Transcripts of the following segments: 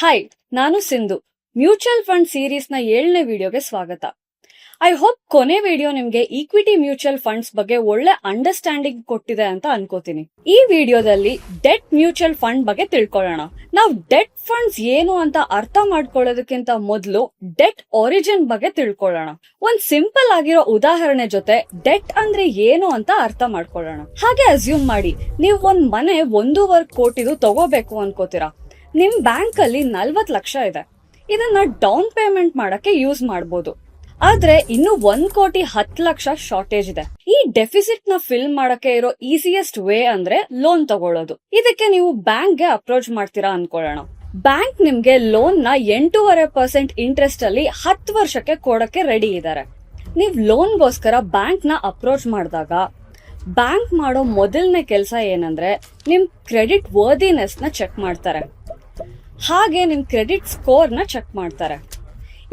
Hi ನಾನು Sindhu. Mutual fund ಸೀರೀಸ್ನ ಏಳನೇ ವಿಡಿಯೋಗೆ ಸ್ವಾಗತ. ಐ ಹೋಪ್ ಕೊನೆ ವಿಡಿಯೋ ನಿಮ್ಗೆ ಈಕ್ವಿಟಿ ಮ್ಯೂಚುವಲ್ ಫಂಡ್ಸ್ ಬಗ್ಗೆ ಒಳ್ಳೆ ಅಂಡರ್ಸ್ಟ್ಯಾಂಡಿಂಗ್ ಕೊಟ್ಟಿದೆ ಅಂತ ಅನ್ಕೋತೀನಿ. ಈ ವಿಡಿಯೋದಲ್ಲಿ ಡೆಟ್ ಮ್ಯೂಚುವಲ್ ಫಂಡ್ ಬಗ್ಗೆ ತಿಳ್ಕೊಳ್ಳೋಣ. ನಾವು ಡೆಟ್ ಫಂಡ್ಸ್ ಏನು ಅಂತ ಅರ್ಥ ಮಾಡ್ಕೊಳ್ಳೋದಕ್ಕಿಂತ ಮೊದಲು ಡೆಟ್ ಒರಿಜಿನ್ ಬಗ್ಗೆ ತಿಳ್ಕೊಳ್ಳೋಣ. ಒಂದ್ ಸಿಂಪಲ್ ಆಗಿರೋ ಉದಾಹರಣೆ ಜೊತೆ ಡೆಟ್ ಅಂದ್ರೆ ಏನು ಅಂತ ಅರ್ಥ ಮಾಡ್ಕೊಳ್ಳೋಣ. ಹಾಗೆ ಅಸ್ಯೂಮ್ ಮಾಡಿ, ನೀವು ಒಂದ್ ಮನೆ ಒಂದೂವರೆ ಕೋಟಿದು ತಗೋಬೇಕು ಅನ್ಕೋತೀರಾ? ನಿಮ್ ಬ್ಯಾಂಕ್ ಅಲ್ಲಿ ನಲ್ವತ್ ಲಕ್ಷ ಇದೆ. ಇದನ್ನ ಡೌನ್ ಪೇಮೆಂಟ್ ಮಾಡಕ್ಕೆ ಯೂಸ್ ಮಾಡಬಹುದು ಆದ್ರೆ ಇನ್ನು ಒಂದ್ ಕೋಟಿ ಹತ್ತು ಲಕ್ಷ ಶಾರ್ಟೇಜ್ ಇದೆ. ಈ ಡೆಫಿಸಿಟ್ನ ಫಿಲ್ ಮಾಡಕ್ಕೆ ಇರೋ ಈಸಿಯೆಸ್ಟ್ ವೇ ಅಂದ್ರೆ ಲೋನ್ ತಗೊಳ್ಳೋದು. ಇದಕ್ಕೆ ನೀವು ಬ್ಯಾಂಕ್ಗೆ ಅಪ್ರೋಚ್ ಮಾಡ್ತೀರಾ ಅನ್ಕೊಳ್ಳೋಣ. ಬ್ಯಾಂಕ್ ನಿಮ್ಗೆ ಲೋನ್ನ ಎಂಟೂವರೆ ಪರ್ಸೆಂಟ್ ಇಂಟ್ರೆಸ್ಟ್ ಅಲ್ಲಿ ಹತ್ತು ವರ್ಷಕ್ಕೆ ಕೊಡಕ್ಕೆ ರೆಡಿ ಇದ್ದಾರೆ ನೀವ್ ಲೋನ್ಗೋಸ್ಕರ ಬ್ಯಾಂಕ್ನ ಅಪ್ರೋಚ್ ಮಾಡಿದಾಗ, ಬ್ಯಾಂಕ್ ಮಾಡೋ ಮೊದಲನೇ ಕೆಲಸ ಏನಂದ್ರೆ ನಿಮ್ ಕ್ರೆಡಿಟ್ ವರ್ದಿನೆಸ್ನ ಚೆಕ್ ಮಾಡ್ತಾರೆ. ಹಾಗೆ ನಿಮ್ಮ ಕ್ರೆಡಿಟ್ ಸ್ಕೋರ್ನ ಚೆಕ್ ಮಾಡ್ತಾರೆ.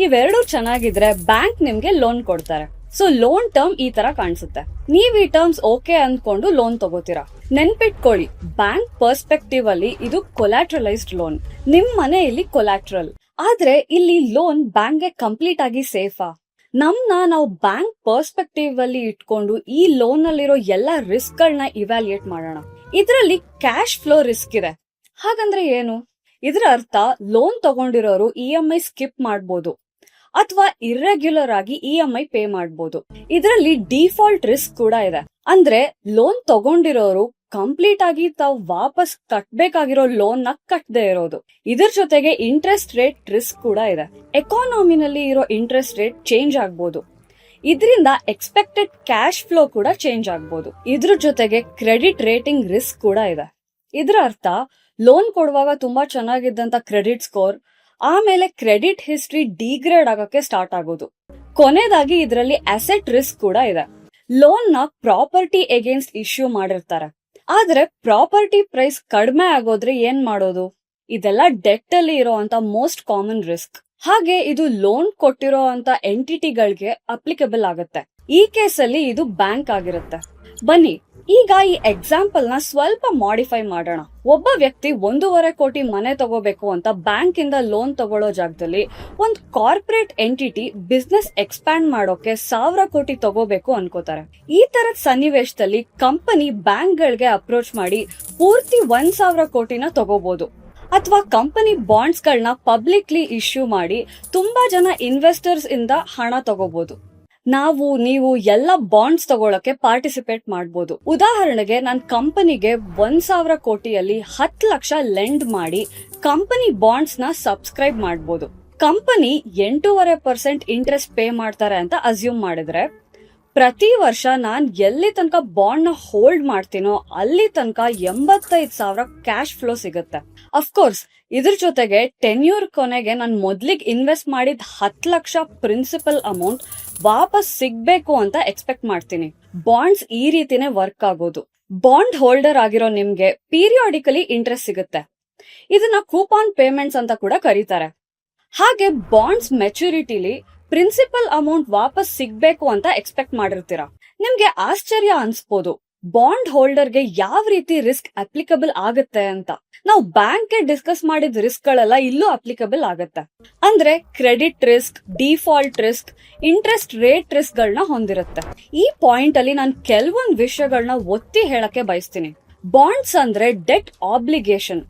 ಇವೆರಡು ಚೆನ್ನಾಗಿದ್ರೆ ಬ್ಯಾಂಕ್ ನಿಮಗೆ ಲೋನ್ ಕೊಡ್ತಾರೆ. ಸೊ ಲೋನ್ ಟರ್ಮ್ ಈ ತರ ಕಾಣಿಸುತ್ತೆ. ನೀವು ಈ ಟರ್ಮ್ಸ್ ಓಕೆ ಅಂದ್ಕೊಂಡು ಲೋನ್ ತಗೋತೀರಾ. ನೆನ್ಪಿಟ್ಕೊಳ್ಳಿ ಬ್ಯಾಂಕ್ ಪರ್ಸ್ಪೆಕ್ಟಿವ್ ಅಲ್ಲಿ ಇದು ಕೊಲ್ಯಾಟ್ರಲೈಸ್ಡ್ ಲೋನ್ ನಿಮ್ ಮನೆಯಲ್ಲಿ ಕೊಲ್ಯಾಟ್ರಲ್ ಆದ್ರೆ ಇಲ್ಲಿ ಲೋನ್ ಬ್ಯಾಂಕ್ಗೆ ಕಂಪ್ಲೀಟ್ ಆಗಿ ಸೇಫಾ ನಮ್ನ ನಾವು ಬ್ಯಾಂಕ್ ಪರ್ಸ್ಪೆಕ್ಟಿವ್ ಅಲ್ಲಿ ಇಟ್ಕೊಂಡು ಈ ಲೋನ್ ಅಲ್ಲಿರೋ ಎಲ್ಲಾ ರಿಸ್ಕ್ ಗಳನ್ನ ಇವ್ಯಾಲ್ಯೂಯೇಟ್ ಮಾಡೋಣ. ಇದರಲ್ಲಿ ಕ್ಯಾಶ್ ಫ್ಲೋ ರಿಸ್ಕ್ ಇದೆ. ಹಾಗಂದ್ರೆ ಏನು? ಇದರ ಅರ್ಥ ಲೋನ್ ತಗೊಂಡಿರೋರು ಇ ಎಂ ಐ ಸ್ಕಿಪ್ ಮಾಡಬಹುದು ಅಥವಾ ಇರ್ರೆಗ್ಯುಲರ್ ಆಗಿ ಇ ಎಂ ಐ ಪೇ ಮಾಡಬಹುದು ಇದರಲ್ಲಿ ಡಿಫಾಲ್ಟ್ ರಿಸ್ಕ್ ಕೂಡ ಇದೆ. ಅಂದ್ರೆ ಲೋನ್ ತಗೊಂಡಿರೋರು ಕಂಪ್ಲೀಟ್ ಆಗಿ ತಾವು ವಾಪಸ್ ಕಟ್ಬೇಕಾಗಿರೋ ಲೋನ್ನ ಕಟ್ಟದೆ ಇರೋದು. ಇದ್ರ ಜೊತೆಗೆ ಇಂಟ್ರೆಸ್ಟ್ ರೇಟ್ ರಿಸ್ಕ್ ಕೂಡ ಇದೆ. ಎಕಾನಮಿನಲ್ಲಿ ಇರೋ ಇಂಟ್ರೆಸ್ಟ್ ರೇಟ್ ಚೇಂಜ್ ಆಗ್ಬೋದು. ಇದರಿಂದ ಎಕ್ಸ್ಪೆಕ್ಟೆಡ್ ಕ್ಯಾಶ್ ಫ್ಲೋ ಕೂಡ ಚೇಂಜ್ ಆಗ್ಬೋದು. ಇದ್ರ ಜೊತೆಗೆ ಕ್ರೆಡಿಟ್ ರೇಟಿಂಗ್ ರಿಸ್ಕ್ ಕೂಡ ಇದೆ. ಇದರ ಅರ್ಥ ಲೋನ್ ಕೊಡುವಾಗ ತುಂಬಾ ಚೆನ್ನಾಗಿದ್ದಂತ ಕ್ರೆಡಿಟ್ ಸ್ಕೋರ್ ಆಮೇಲೆ ಕ್ರೆಡಿಟ್ ಹಿಸ್ಟ್ರಿ ಡಿಗ್ರೇಡ್ ಆಗಕ್ಕೆ ಸ್ಟಾರ್ಟ್ ಆಗೋದು. ಕೊನೆದಾಗಿ ಇದರಲ್ಲಿ ಅಸೆಟ್ ರಿಸ್ಕ್ ಕೂಡ ಇದೆ. ಲೋನ್ನ ಪ್ರಾಪರ್ಟಿ ಎಗೇನ್ಸ್ಟ್ ಇಶ್ಯೂ ಮಾಡಿರ್ತಾರೆ. ಆದ್ರೆ ಪ್ರಾಪರ್ಟಿ ಪ್ರೈಸ್ ಕಡಿಮೆ ಆಗೋದ್ರೆ ಏನ್ ಮಾಡೋದು? ಇದೆಲ್ಲ ಡೆಟ್ ಅಲ್ಲಿ ಇರೋಂತ ಮೋಸ್ಟ್ ಕಾಮನ್ ರಿಸ್ಕ್ ಹಾಗೆ ಇದು ಲೋನ್ ಕೊಟ್ಟಿರೋ ಅಂತ ಎಂಟಿಟಿಗಳಿಗೆ ಅಪ್ಲಿಕೇಬಲ್ ಆಗುತ್ತೆ. ಈ ಕೇಸಲ್ಲಿ ಇದು ಬ್ಯಾಂಕ್ ಆಗಿರುತ್ತೆ. ಬನ್ನಿ ಈಗ ಈ ಎಕ್ಸಾಂಪಲ್ನ ಸ್ವಲ್ಪ ಮಾಡಿಫೈ ಮಾಡೋಣ. ಒಬ್ಬ ವ್ಯಕ್ತಿ ಒಂದೂವರೆ ಕೋಟಿ ಮನೆ ತಗೋಬೇಕು ಅಂತ ಬ್ಯಾಂಕ್ ಇಂದ ಲೋನ್ ತಗೊಳ್ಳೋ ಜಾಗದಲ್ಲಿ ಒಂದು ಕಾರ್ಪೊರೇಟ್ ಎಂಟಿಟಿ ಬಿಸ್ನೆಸ್ ಎಕ್ಸ್ಪ್ಯಾಂಡ್ ಮಾಡೋಕೆ ಸಾವಿರ ಕೋಟಿ ತಗೋಬೇಕು ಅನ್ಕೋತಾರೆ. ಈ ತರದ ಸನ್ನಿವೇಶದಲ್ಲಿ ಕಂಪನಿ ಬ್ಯಾಂಕ್ ಗಳಿಗೆ ಅಪ್ರೋಚ್ ಮಾಡಿ ಪೂರ್ತಿ ಒಂದ್ ಸಾವಿರ ಕೋಟಿನ ತಗೋಬಹುದು ಅಥವಾ ಕಂಪನಿ ಬಾಂಡ್ಸ್ ಗಳನ್ನ ಪಬ್ಲಿಕ್ಲಿ ಇಶ್ಯೂ ಮಾಡಿ ತುಂಬಾ ಜನ ಇನ್ವೆಸ್ಟರ್ಸ್ ಇಂದ ಹಣ ತಗೋಬಹುದು ನಾವು, ನೀವು ಎಲ್ಲ ಬಾಂಡ್ಸ್ ತಗೊಳಕ್ಕೆ ಪಾರ್ಟಿಸಿಪೇಟ್ ಮಾಡಬಹುದು ಉದಾಹರಣೆಗೆ, ನಾನು ಕಂಪನಿಗೆ ಒಂದ್ ಸಾವಿರ ಕೋಟಿಯಲ್ಲಿ ಹತ್ತು ಲಕ್ಷ ಲೆಂಡ್ ಮಾಡಿ ಕಂಪನಿ ಬಾಂಡ್ಸ್ನ ಸಬ್ಸ್ಕ್ರೈಬ್ ಮಾಡಬಹುದು ಕಂಪನಿ ಎಂಟೂವರೆ ಪರ್ಸೆಂಟ್ ಇಂಟ್ರೆಸ್ಟ್ ಪೇ ಮಾಡ್ತಾರೆ ಅಂತ ಅಸ್ಯೂಮ್ ಮಾಡಿದ್ರೆ, ಪ್ರತಿ ವರ್ಷ ನಾನ್ ಎಲ್ಲಿ ತನಕ ಬಾಂಡ್ನ ಹೋಲ್ಡ್ ಮಾಡ್ತೀನೋ ಅಲ್ಲಿ ತನಕ ಎಂಬತ್ತೈದು ಸಾವಿರ ಕ್ಯಾಶ್ ಫ್ಲೋ ಸಿಗುತ್ತೆ. ಅಫ್ಕೋರ್ಸ್ ಇದ್ರ ಜೊತೆಗೆ ಟೆನ್ಯೂರ್ ಕೊನೆಗೆ ನಾನು ಮೊದ್ಲಿಗೆ ಇನ್ವೆಸ್ಟ್ ಮಾಡಿದ ಹತ್ತು ಲಕ್ಷ ಪ್ರಿನ್ಸಿಪಲ್ ಅಮೌಂಟ್ ವಾಪಸ್ ಸಿಗ್ಬೇಕು ಅಂತ ಎಕ್ಸ್ಪೆಕ್ಟ್ ಮಾಡ್ತೀನಿ. ಬಾಂಡ್ಸ್ ಈ ರೀತಿನೇ ವರ್ಕ್ ಆಗೋದು. ಬಾಂಡ್ ಹೋಲ್ಡರ್ ಆಗಿರೋ ನಿಮ್ಗೆ ಪೀರಿಯಾಡಿಕಲಿ ಇಂಟ್ರೆಸ್ಟ್ ಸಿಗುತ್ತೆ. ಇದನ್ನ ಕೂಪಾನ್ ಪೇಮೆಂಟ್ಸ್ ಅಂತ ಕೂಡ ಕರೀತಾರೆ. ಹಾಗೆ ಬಾಂಡ್ಸ್ ಮೆಚುರಿಟಿಲಿ ಪ್ರಿನ್ಸಿಪಲ್ ಅಮೌಂಟ್ ವಾಪಸ್ ಸಿಗ್ಬೇಕು ಅಂತ ಎಕ್ಸ್ಪೆಕ್ಟ್ ಮಾಡಿರ್ತೀರಾ. ನಿಮ್ಗೆ ಆಶ್ಚರ್ಯ ಅನ್ಸ್ಬೋದು. ಬಾಂಡ್ ಹೋಲ್ಡರ್ಗೆ ಯಾವ ರೀತಿ ರಿಸ್ಕ್ ಅಪ್ಲಿಕಬಲ್ ಆಗುತ್ತೆ ಅಂತ. ನಾವು ಬ್ಯಾಂಕ್ ಡಿಸ್ಕಸ್ ಮಾಡಿದ ರಿಸ್ಕ್ ಗಳೆಲ್ಲ ಇಲ್ಲೂ ಅಪ್ಲಿಕಬಲ್ ಆಗುತ್ತೆ. ಅಂದ್ರೆ credit risk, default risk, interest rate risk ಗಳನ್ನ ಹೊಂದಿರುತ್ತೆ. ಈ ಪಾಯಿಂಟ್ ಅಲ್ಲಿ ನಾನು ಕೆಲವೊಂದು ವಿಷಯಗಳನ್ನ ಒತ್ತಿ ಹೇಳಕ್ಕೆ ಬಯಸ್ತೀನಿ. ಬಾಂಡ್ಸ್ ಅಂದ್ರೆ ಡೆಟ್ ಆಬ್ಲಿಗೇಷನ್.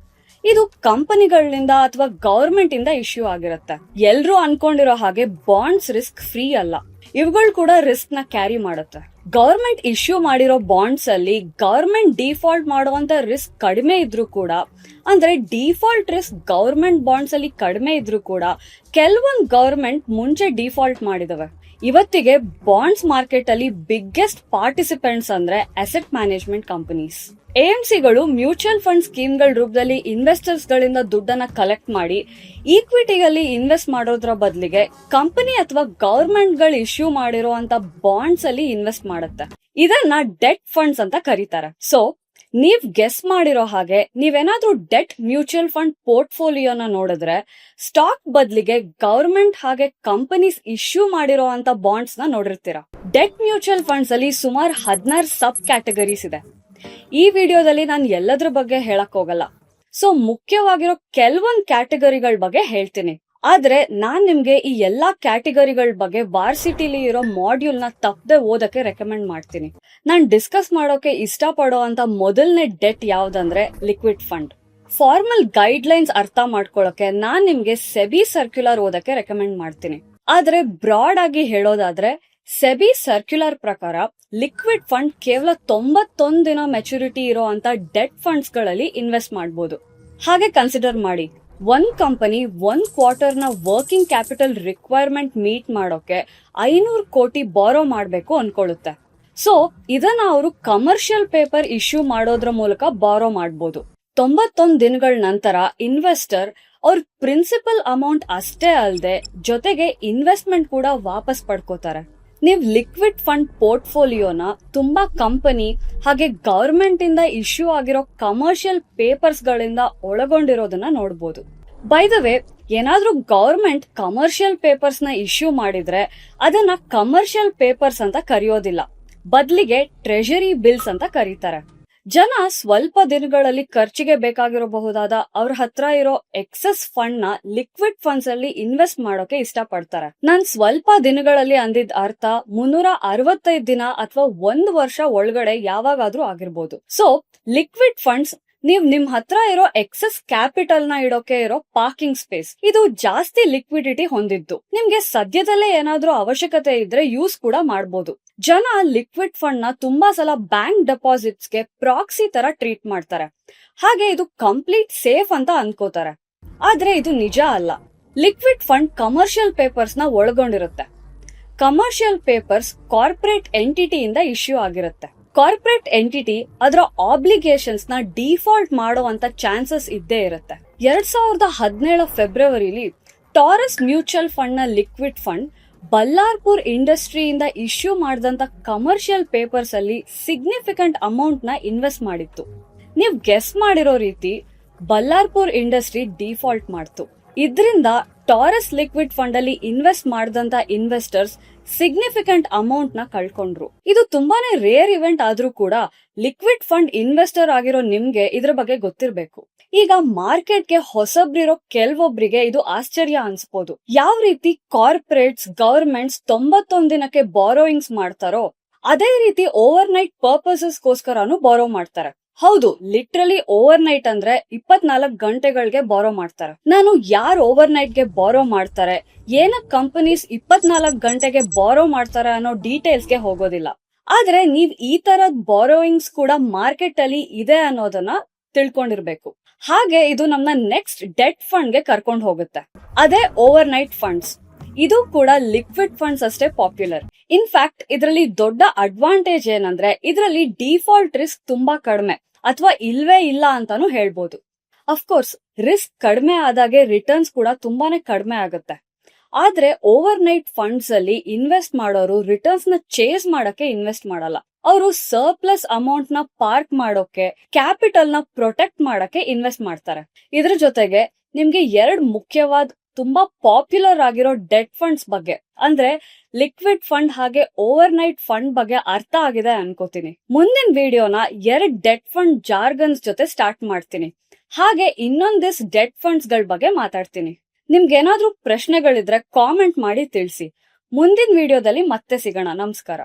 ಇದು ಕಂಪನಿಗಳಿಂದ ಅಥವಾ ಗವರ್ಮೆಂಟ್ ಇಂದ ಇಶ್ಯೂ ಆಗಿರುತ್ತೆ. ಎಲ್ರೂ ಅನ್ಕೊಂಡಿರೋ ಹಾಗೆ ಬಾಂಡ್ಸ್ ರಿಸ್ಕ್ ಫ್ರೀ ಅಲ್ಲ. ಇವುಗಳು ಕೂಡ ರಿಸ್ಕ್ನ ಕ್ಯಾರಿ ಮಾಡುತ್ತೆ. ಗವರ್ಮೆಂಟ್ ಇಶ್ಯೂ ಮಾಡಿರೋ ಬಾಂಡ್ಸ್ ಅಲ್ಲಿ ಗವರ್ಮೆಂಟ್ ಡಿಫಾಲ್ಟ್ ಮಾಡುವಂತ ರಿಸ್ಕ್ ಕಡಿಮೆ ಇದ್ರೂ ಕೂಡ, ಅಂದ್ರೆ ಡಿಫಾಲ್ಟ್ ರಿಸ್ಕ್ ಗೌರ್ಮೆಂಟ್ ಬಾಂಡ್ಸ್ ಅಲ್ಲಿ ಕಡಿಮೆ ಇದ್ರೂ ಕೂಡ ಕೆಲವೊಂದು ಗೌರ್ಮೆಂಟ್ ಮುಂಚೆ ಡಿಫಾಲ್ಟ್ ಮಾಡಿದವೆ. ಇವತ್ತಿಗೆ ಬಾಂಡ್ಸ್ ಮಾರ್ಕೆಟ್ ಅಲ್ಲಿ ಬಿಗ್ಗೆಸ್ಟ್ ಪಾರ್ಟಿಸಿಪೆಂಟ್ಸ್ ಅಂದ್ರೆ ಅಸೆಟ್ ಮ್ಯಾನೇಜ್ಮೆಂಟ್ ಕಂಪನೀಸ್ ಎಎಂಸಿಗಳು ಮ್ಯೂಚುವಲ್ ಫಂಡ್ ಸ್ಕೀಮ್ಗಳ ರೂಪದಲ್ಲಿ ಇನ್ವೆಸ್ಟರ್ಸ್ ಗಳಿಂದ ದುಡ್ಡನ್ನ ಕಲೆಕ್ಟ್ ಮಾಡಿ ಈಕ್ವಿಟಿಯಲ್ಲಿ ಇನ್ವೆಸ್ಟ್ ಮಾಡೋದ್ರ ಬದಲಿಗೆ ಕಂಪನಿ ಅಥವಾ ಗವರ್ಮೆಂಟ್ಗಳು ಇಶ್ಯೂ ಮಾಡಿರುವಂತ ಬಾಂಡ್ಸ್ ಅಲ್ಲಿ ಇನ್ವೆಸ್ಟ್ ಮಾಡುತ್ತೆ. ಇದನ್ನ ಡೆಟ್ ಫಂಡ್ಸ್ ಅಂತ ಕರೀತಾರೆ. ಸೊ, ನೀವ್ ಗೆಸ್ ಮಾಡಿರೋ ಹಾಗೆ ನೀವೇನಾದ್ರೂ ಡೆಟ್ ಮ್ಯೂಚುವಲ್ ಫಂಡ್ ಪೋರ್ಟ್ಫೋಲಿಯೋನ ನೋಡಿದ್ರೆ ಸ್ಟಾಕ್ ಬದಲಿಗೆ ಗವರ್ಮೆಂಟ್ ಹಾಗೆ ಕಂಪನೀಸ್ ಇಶ್ಯೂ ಮಾಡಿರೋ ಅಂತ ಬಾಂಡ್ಸ್ನ ನೋಡಿರ್ತೀರಾ. ಡೆಟ್ ಮ್ಯೂಚುವಲ್ ಫಂಡ್ಸ್ ಅಲ್ಲಿ ಸುಮಾರು ಹದಿನಾರು ಸಬ್ ಕ್ಯಾಟಗರೀಸ್ ಇದೆ. ಈ ವಿಡಿಯೋದಲ್ಲಿ ನಾನು ಎಲ್ಲದ್ರ ಬಗ್ಗೆ ಹೇಳಕ್ ಹೋಗಲ್ಲ. ಸೊ ಮುಖ್ಯವಾಗಿರೋ ಕೆಲವೊಂದ್ ಕ್ಯಾಟಗರಿಗಳ ಬಗ್ಗೆ ಹೇಳ್ತೀನಿ. ಆದ್ರೆ, ನಾನ್ ನಿಮ್ಗೆ ಈ ಎಲ್ಲಾ ಕ್ಯಾಟಗರಿಗಳ ಬಗ್ಗೆ ವಾರ್ಸಿಟಿಲಿ ಇರೋ ಮಾಡ್ಯೂಲ್ನ ತಪ್ಪದೆ ಓದಕ್ಕೆ ರೆಕಮೆಂಡ್ ಮಾಡ್ತೀನಿ. ನಾನ್ ಡಿಸ್ಕಸ್ ಮಾಡೋಕೆ ಇಷ್ಟಪಡೋ ಅಂತ ಮೊದಲನೇ ಡೆಟ್ ಯಾವ್ದಂದ್ರೆ liquid fund formal guidelines ಅರ್ಥ ಮಾಡ್ಕೊಳಕ್ಕೆ ನಾನ್ ನಿಮ್ಗೆ ಸೆಬಿ ಸರ್ಕ್ಯುಲರ್ ಓದಕ್ಕೆ ರೆಕಮೆಂಡ್ ಮಾಡ್ತೀನಿ. ಆದ್ರೆ ಬ್ರಾಡ್ ಆಗಿ ಹೇಳೋದಾದ್ರೆ ಸೆಬಿ ಸರ್ಕ್ಯುಲರ್ ಪ್ರಕಾರ ಲಿಕ್ವಿಡ್ ಫಂಡ್ ಕೇವಲ ತೊಂಬತ್ತೊಂದು ದಿನ ಮೆಚುರಿಟಿ ಇರೋ ಅಂತ ಡೆಟ್ ಫಂಡ್ಸ್ಗಳಲ್ಲಿ ಇನ್ವೆಸ್ಟ್ ಮಾಡಬಹುದು ಹಾಗೆ ಕನ್ಸಿಡರ್ ಮಾಡಿ, ಒಂದ್ ಕಂಪನಿ ಒಂದ್ ಕ್ವಾರ್ಟರ್ನ ವರ್ಕಿಂಗ್ ಕ್ಯಾಪಿಟಲ್ ರಿಕ್ವೈರ್ಮೆಂಟ್ ಮೀಟ್ ಮಾಡೋಕೆ ಐನೂರು ಕೋಟಿ ಬಾರೋ ಮಾಡಬೇಕು ಅನ್ಕೊಳ್ಳುತ್ತೆ. ಸೊ, ಇದನ್ನ ಅವರು ಕಮರ್ಷಿಯಲ್ ಪೇಪರ್ ಇಶ್ಯೂ ಮಾಡೋದ್ರ ಮೂಲಕ ಬಾರೋ ಮಾಡಬಹುದು ತೊಂಬತ್ತೊಂದು ದಿನಗಳ ನಂತರ ಇನ್ವೆಸ್ಟರ್ ಅವ್ರ ಪ್ರಿನ್ಸಿಪಲ್ ಅಮೌಂಟ್ ಅಷ್ಟೇ ಅಲ್ಲದೆ ಜೊತೆಗೆ ಇನ್ವೆಸ್ಟ್ಮೆಂಟ್ ಕೂಡ ವಾಪಸ್ ಪಡ್ಕೋತಾರೆ. ನೀವು ಲಿಕ್ವಿಡ್ ಫಂಡ್ ಪೋರ್ಟ್ಫೋಲಿಯೋನ ತುಂಬಾ ಕಂಪನಿ ಹಾಗೆ ಗವರ್ಮೆಂಟ್ ಇಂದ ಇಶ್ಯೂ ಆಗಿರೋ ಕಮರ್ಷಿಯಲ್ ಪೇಪರ್ಸ್ ಗಳಿಂದ ಒಳಗೊಂಡಿರೋದನ್ನ ನೋಡಬಹುದು ಬೈ ದ ವೇ ಏನಾದ್ರೂ ಗವರ್ಮೆಂಟ್ ಕಮರ್ಷಿಯಲ್ ಪೇಪರ್ಸ್ನ ಇಶ್ಯೂ ಮಾಡಿದ್ರೆ ಅದನ್ನ ಕಮರ್ಷಿಯಲ್ ಪೇಪರ್ಸ್ ಅಂತ ಕರೆಯೋದಿಲ್ಲ. ಬದಲಿಗೆ ಟ್ರೆಷರಿ ಬಿಲ್ಸ್ ಅಂತ ಕರೀತಾರೆ. ಜನ ಸ್ವಲ್ಪ ದಿನಗಳಲ್ಲಿ ಖರ್ಚಿಗೆ ಬೇಕಾಗಿರಬಹುದಾದ ಅವ್ರ ಹತ್ರ ಇರೋ ಎಕ್ಸಸ್ ಫಂಡ್ನ ಲಿಕ್ವಿಡ್ ಫಂಡ್ಸ್ ಅಲ್ಲಿ ಇನ್ವೆಸ್ಟ್ ಮಾಡೋಕೆ ಇಷ್ಟಪಡ್ತಾರೆ. ನಾನ್ ಸ್ವಲ್ಪ ದಿನಗಳಲ್ಲಿ ಅಂದಿದ್ ಅರ್ಥ ಮುನ್ನೂರ ಅರವತ್ತೈದು ದಿನ ಅಥವಾ ಒಂದ್ ವರ್ಷ ಒಳಗಡೆ ಯಾವಾಗಾದ್ರೂ ಆಗಿರ್ಬೋದು. ಸೊ ಲಿಕ್ವಿಡ್ ಫಂಡ್ಸ್ ನೀವ್ ನಿಮ್ ಹತ್ರ ಇರೋ ಎಕ್ಸಸ್ ಕ್ಯಾಪಿಟಲ್ನ ಇಡೋಕೆ ಇರೋ ಪಾರ್ಕಿಂಗ್ ಸ್ಪೇಸ್ ಇದು ಜಾಸ್ತಿ ಲಿಕ್ವಿಡಿಟಿ ಹೊಂದಿದ್ದು. ನಿಮ್ಗೆ ಸದ್ಯದಲ್ಲೇ ಏನಾದ್ರೂ ಅವಶ್ಯಕತೆ ಇದ್ರೆ ಯೂಸ್ ಕೂಡ ಮಾಡಬಹುದು ಜನ ಲಿಕ್ವಿಡ್ ಫಂಡ್ನ ತುಂಬಾ ಸಲ ಬ್ಯಾಂಕ್ ಡೆಪಾಸಿಟ್ಸ್ಗೆ ಪ್ರಾಕ್ಸಿ ತರ ಟ್ರೀಟ್ ಮಾಡ್ತಾರೆ. ಹಾಗೆ ಇದು ಕಂಪ್ಲೀಟ್ ಸೇಫ್ ಅಂತ ಅನ್ಕೋತಾರೆ. ಆದ್ರೆ ಇದು ನಿಜ ಅಲ್ಲ. ಲಿಕ್ವಿಡ್ ಫಂಡ್ ಕಮರ್ಷಿಯಲ್ ಪೇಪರ್ಸ್ನ ಒಳಗೊಂಡಿರುತ್ತೆ. ಕಮರ್ಷಿಯಲ್ ಪೇಪರ್ಸ್ ಕಾರ್ಪೊರೇಟ್ ಎಂಟಿಟಿಯಿಂದ ಇಶ್ಯೂ ಆಗಿರುತ್ತೆ. ಕಾರ್ಪೊರೇಟ್ ಎಂಟಿಟಿ ಅದರ ಆಬ್ಲಿಗೇಷನ್ಸ್ನ ಡಿಫಾಲ್ಟ್ ಮಾಡುವಂತ ಚಾನ್ಸಸ್ ಇದ್ದೇ ಇರುತ್ತೆ. ಎರಡ್ ಸಾವಿರದ ಹದಿನೇಳು ಫೆಬ್ರವರಿಲಿ ಟಾರಸ್ ಮ್ಯೂಚುವಲ್ ಫಂಡ್ನ ಲಿಕ್ವಿಡ್ ಫಂಡ್ ಬಲ್ಲಾರ್ಪುರ್ ಇಂಡಸ್ಟ್ರಿಯಿಂದ ಇಶ್ಯೂ ಮಾಡಿದಂತ ಕಮರ್ಷಿಯಲ್ ಪೇಪರ್ಸ್ ಅಲ್ಲಿ ಸಿಗ್ನಿಫಿಕೆಂಟ್ ಅಮೌಂಟ್ನ ಇನ್ವೆಸ್ಟ್ ಮಾಡಿತ್ತು. ನೀವು ಗೆಸ್ ಮಾಡಿರೋ ರೀತಿ ಬಲ್ಲಾರ್ಪುರ್ ಇಂಡಸ್ಟ್ರಿ ಡಿಫಾಲ್ಟ್ ಮಾಡ್ತು. ಇದರಿಂದ ಟಾರಸ್ ಲಿಕ್ವಿಡ್ ಫಂಡ್ ಅಲ್ಲಿ ಇನ್ವೆಸ್ಟ್ ಮಾಡಿದಂತ ಇನ್ವೆಸ್ಟರ್ಸ್ ಸಿಗ್ನಿಫಿಕೆಂಟ್ ಅಮೌಂಟ್ನ ಕಳ್ಕೊಂಡ್ರು. ಇದು ತುಂಬಾನೇ ರೇರ್ ಇವೆಂಟ್ ಆದ್ರೂ ಕೂಡ ಲಿಕ್ವಿಡ್ ಫಂಡ್ ಇನ್ವೆಸ್ಟರ್ ಆಗಿರೋ ನಿಮ್ಗೆ ಇದ್ರ ಬಗ್ಗೆ ಗೊತ್ತಿರ್ಬೇಕು. ಈಗ ಮಾರ್ಕೆಟ್ಗೆ ಹೊಸಬ್ರಿರೋ ಕೆಲವೊಬ್ರಿಗೆ ಇದು ಆಶ್ಚರ್ಯ ಅನ್ಸ್ಬೋದು. ಯಾವ ರೀತಿ ಕಾರ್ಪೊರೇಟ್ಸ್ ಗವರ್ಮೆಂಟ್ಸ್ ತೊಂಬತ್ತೊಂದ್ ದಿನಕ್ಕೆ ಬಾರೋಯಿಂಗ್ಸ್ ಮಾಡ್ತಾರೋ, ಅದೇ ರೀತಿ ಓವರ್ ನೈಟ್ ಪರ್ಪಸಸ್ಗೋಸ್ಕರನು ಬಾರೋ ಮಾಡ್ತಾರೆ. ಹೌದು ಲಿಟ್ರಲಿ ಓವರ್ ನೈಟ್ ಅಂದ್ರೆ ಇಪ್ಪತ್ನಾಲ್ಕು ಗಂಟೆಗಳಿಗೆ ಬಾರೋ ಮಾಡ್ತಾರೆ. ನಾನು ಯಾರು ಓವರ್ ನೈಟ್ಗೆ ಬಾರೋ ಮಾಡ್ತಾರೆ ಏನಕ್ ಕಂಪನೀಸ್ ಇಪ್ಪತ್ನಾಲ್ಕು ಗಂಟೆಗೆ ಬಾರೋ ಮಾಡ್ತಾರೆ ಅನ್ನೋ ಡೀಟೇಲ್ಸ್ಗೆ ಹೋಗೋದಿಲ್ಲ. ಆದ್ರೆ ನೀವ್ ಈ ತರದ್ ಬಾರೋಯಿಂಗ್ಸ್ ಕೂಡ ಮಾರ್ಕೆಟ್ ಅಲ್ಲಿ ಇದೆ ಅನ್ನೋದನ್ನ ತಿಳ್ಕೊಂಡಿರ್ಬೇಕು. ಹಾಗೆ ಇದು ನಮ್ನ ನೆಕ್ಸ್ಟ್ ಡೆಟ್ ಫಂಡ್ಗೆ ಕರ್ಕೊಂಡು ಹೋಗುತ್ತೆ. ಅದೇ ಓವರ್ ನೈಟ್ ಫಂಡ್ಸ್ ಇದು ಕೂಡ ಲಿಕ್ವಿಡ್ ಫಂಡ್ಸ್ ಅಷ್ಟೇ ಪಾಪ್ಯುಲರ್ ಇನ್ಫ್ಯಾಕ್ಟ್ ಇದರಲ್ಲಿ ದೊಡ್ಡ ಅಡ್ವಾಂಟೇಜ್ ಏನಂದ್ರೆ, ಇದರಲ್ಲಿ ಡಿಫಾಲ್ಟ್ ರಿಸ್ಕ್ ತುಂಬಾ ಕಡಿಮೆ, ಅಥವಾ ಇಲ್ವೇ ಇಲ್ಲ ಅಂತಾನು ಹೇಳ್ಬೋದು. ಅಫ್ಕೋರ್ಸ್ ರಿಸ್ಕ್ ಕಡಿಮೆ ಆದಾಗೆ ರಿಟರ್ನ್ಸ್ ಕೂಡ ತುಂಬಾನೇ ಕಡಿಮೆ ಆಗುತ್ತೆ. ಆದ್ರೆ ಓವರ್ ನೈಟ್ ಫಂಡ್ಸ್ ಅಲ್ಲಿ ಇನ್ವೆಸ್ಟ್ ಮಾಡೋರು ರಿಟರ್ನ್ಸ್ನ ಚೇಸ್ ಮಾಡಕ್ಕೆ ಇನ್ವೆಸ್ಟ್ ಮಾಡಲ್ಲ. ಅವರು ಸರ್ಪ್ಲಸ್ ಅಮೌಂಟ್ನ ಪಾರ್ಕ್ ಮಾಡೋಕೆ ಕ್ಯಾಪಿಟಲ್ನ ಪ್ರೊಟೆಕ್ಟ್ ಮಾಡಕ್ಕೆ ಇನ್ವೆಸ್ಟ್ ಮಾಡ್ತಾರೆ. ಇದ್ರ ಜೊತೆಗೆ ನಿಮ್ಗೆ ಎರಡ್ ಮುಖ್ಯವಾದ ತುಂಬಾ ಪಾಪ್ಯುಲರ್ ಆಗಿರೋ ಡೆಟ್ ಫಂಡ್ಸ್ ಬಗ್ಗೆ, ಅಂದ್ರೆ ಲಿಕ್ವಿಡ್ ಫಂಡ್ ಹಾಗೆ ಓವರ್ ನೈಟ್ ಫಂಡ್ ಬಗ್ಗೆ ಅರ್ಥ ಆಗಿದೆ ಅನ್ಕೋತೀನಿ. ಮುಂದಿನ ವಿಡಿಯೋನ ಎರಡ್ ಡೆಟ್ ಫಂಡ್ ಜಾರ್ಗನ್ಸ್ ಜೊತೆ ಸ್ಟಾರ್ಟ್ ಮಾಡ್ತೀನಿ. ಹಾಗೆ ಇನ್ನೊಂದಿಸ್ ಡೆಟ್ ಫಂಡ್ಸ್ಗಳ ಬಗ್ಗೆ ಮಾತಾಡ್ತೀನಿ. ನಿಮ್ಗೆ ಏನಾದ್ರೂ ಪ್ರಶ್ನೆಗಳಿದ್ರೆ ಕಾಮೆಂಟ್ ಮಾಡಿ ತಿಳಿಸಿ. ಮುಂದಿನ ವಿಡಿಯೋದಲ್ಲಿ ಮತ್ತೆ ಸಿಗೋಣ. ನಮಸ್ಕಾರ.